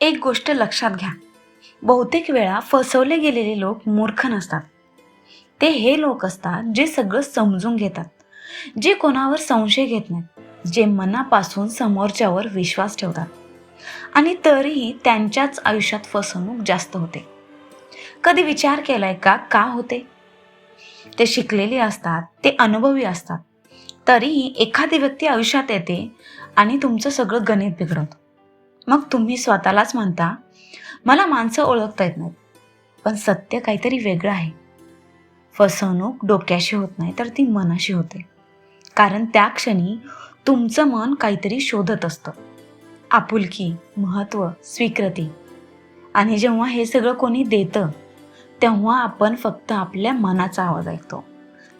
एक गोष्ट लक्षात घ्या. बहुतेक वेळा फसवले गेलेले लोक मूर्ख नसतात. ते हे लोक असतात जे सगळं समजून घेतात जे कोणावर संशय घेत नाहीत जे मनापासून समोरच्यावर विश्वास ठेवतात. आणि तरीही त्यांच्याच आयुष्यात फसवणूक जास्त होते. कधी विचार केलाय का का होते? ते शिकलेले असतात ते अनुभवी असतात. तरीही एखादी व्यक्ती आयुष्यात येते आणि तुमचं सगळं गणित बिघडवतं. मग तुम्ही स्वतःलाच म्हणता मला माणसं ओळखता येत नाहीत पण सत्य काहीतरी वेगळं आहे. फसवणूक डोक्याशी होत नाही तर ती मनाशी होते. कारण त्या क्षणी तुमचं मन काहीतरी शोधत असतं. आपुलकी महत्त्व स्वीकृती. आणि जेव्हा हे सगळं कोणी देतं तेव्हा आपण फक्त आपल्या मनाचा आवाज ऐकतो.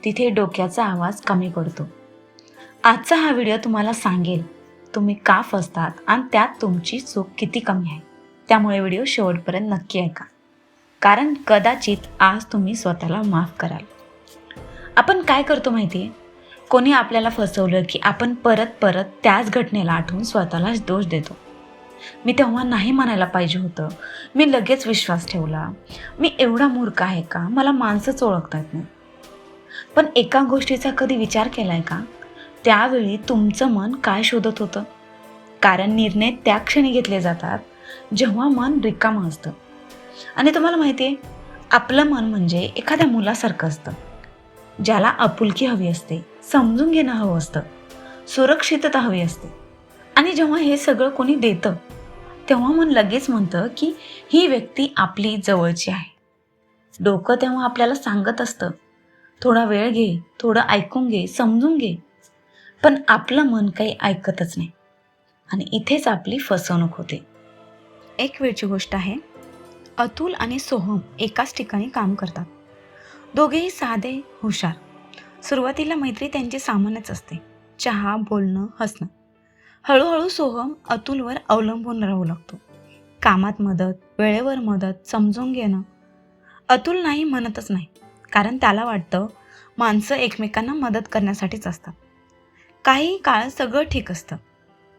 तिथे डोक्याचा आवाज कमी पडतो. आजचा हा व्हिडिओ तुम्हाला सांगेल तुम्ही का फसतात आणि त्यात तुमची चूक किती कमी आहे? त्यामुळे व्हिडिओ शेवटपर्यंत नक्की ऐका. कारण कदाचित आज तुम्ही स्वतःला माफ कराल. आपण काय करतो माहिती आहे कोणी आपल्याला फसवलं की आपण परत परत त्याच घटनेला आठवून स्वतःलाच दोष देतो. मी तेव्हा नाही म्हणायला पाहिजे होतं. मी लगेच विश्वास ठेवला. मी एवढा मूर्ख आहे का? मला माणसंच ओळखता येत नाही. पण एका गोष्टीचा कधी विचार केला आहे का? त्यावेळी तुमचं मन काय शोधत होतं? कारण निर्णय त्या क्षणी घेतले जातात जेव्हा मन रिकामं असतं. आणि तुम्हाला माहिती आहे आपलं मन म्हणजे एखाद्या मुलासारखं असतं ज्याला आपुलकी हवी असते समजून घेणं हवं असतं सुरक्षितता हवी असते. आणि जेव्हा हे सगळं कोणी देतं तेव्हा मन लगेच म्हणतं की ही व्यक्ती आपली जवळची आहे. डोकं तेव्हा आपल्याला सांगत असतं थोडा वेळ घे थोडं ऐकून घे समजून घे. पण आपलं मन काही ऐकतच नाही. आणि इथेच आपली फसवणूक होते. एक वेळची गोष्ट आहे अतुल आणि सोहम एकाच ठिकाणी काम करतात. दोघेही साधे हुशार. सुरुवातीला मैत्री त्यांची सामान्यच असते. चहा बोलणं हसणं. हळूहळू सोहम अतुलवर अवलंबून राहू लागतो. कामात मदत वेळेवर मदत समजून घेणं. अतुल नाही म्हणतच नाही कारण त्याला वाटतं माणसं एकमेकांना मदत करण्यासाठीच असतात. काही काळ सगळं ठीक असतं.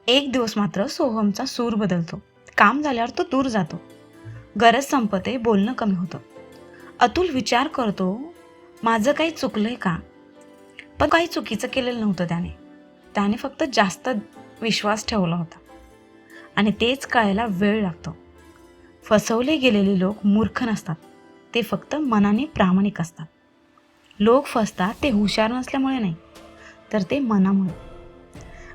एक दिवस मात्र सोहमचा सूर बदलतो. काम झाल्यावर तो दूर जातो. गरज संपते बोलणं कमी होतं. अतुल विचार करतो माझं काही चुकलंय का? पण काही चुकीचं केलेलं नव्हतं त्याने. त्याने फक्त जास्त विश्वास ठेवला होता. आणि तेच कळायला वेळ लागतो. फसवले गेलेले लोक मूर्ख नसतात. ते फक्त मनाने प्रामाणिक असतात. लोक फसतात ते हुशार नसल्यामुळे नाही तर ते मनामुळे.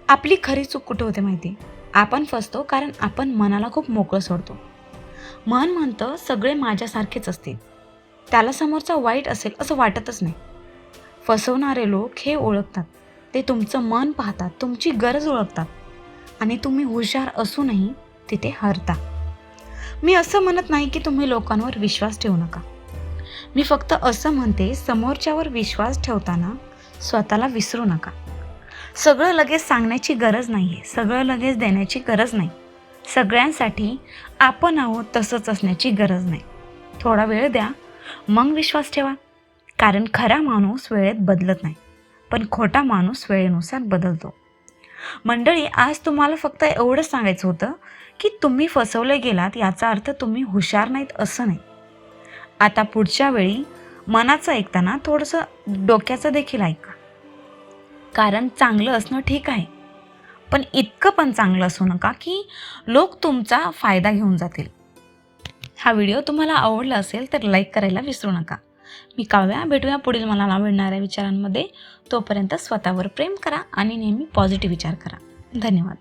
आपली खरी चूक कुठं होते माहिती? आपण फसतो कारण आपण मनाला खूप मोकळं सोडतो. मन म्हणतं सगळे माझ्यासारखेच असतील. त्याला समोरचा वाईट असेल असं वाटतच नाही. फसवणारे लोक हे ओळखतात. ते तुमचं मन पाहतात तुमची गरज ओळखतात. आणि तुम्ही हुशार असूनही तिथे हरता. मी असं म्हणत नाही की तुम्ही लोकांवर विश्वास ठेवू नका. मी फक्त असं म्हणते समोरच्यावर विश्वास ठेवताना स्वतःला विसरू नका. सगळं लगेच सांगण्याची गरज नाही आहे सगळं लगेच देण्याची गरज नाही. सगळ्यांसाठी आपण आहोत तसंच असण्याची गरज नाही. थोडा वेळ द्या. मग विश्वास ठेवा. कारण खरा माणूस वेळेत बदलत नाही. पण खोटा माणूस वेळेनुसार बदलतो. मंडळी आज तुम्हाला फक्त एवढंच सांगायचं होतं की तुम्ही फसवले गेलात याचा अर्थ तुम्ही हुशार नाहीत असं नाही. आता पुढच्या वेळी मनाचं ऐकताना थोडंसं डोक्याचं देखील ऐका. कारण चांगलं असणं ठीक आहे. पण इतकं पण चांगलं असू नका की लोक तुमचा फायदा घेऊन जातील. हा व्हिडिओ तुम्हाला आवडला असेल तर लाईक करायला विसरू नका. मी काव्या भेटूया पुढील मला आवडणाऱ्या विचारांमध्ये. तोपर्यंत स्वतःवर प्रेम करा आणि नेहमी पॉझिटिव्ह विचार करा. धन्यवाद.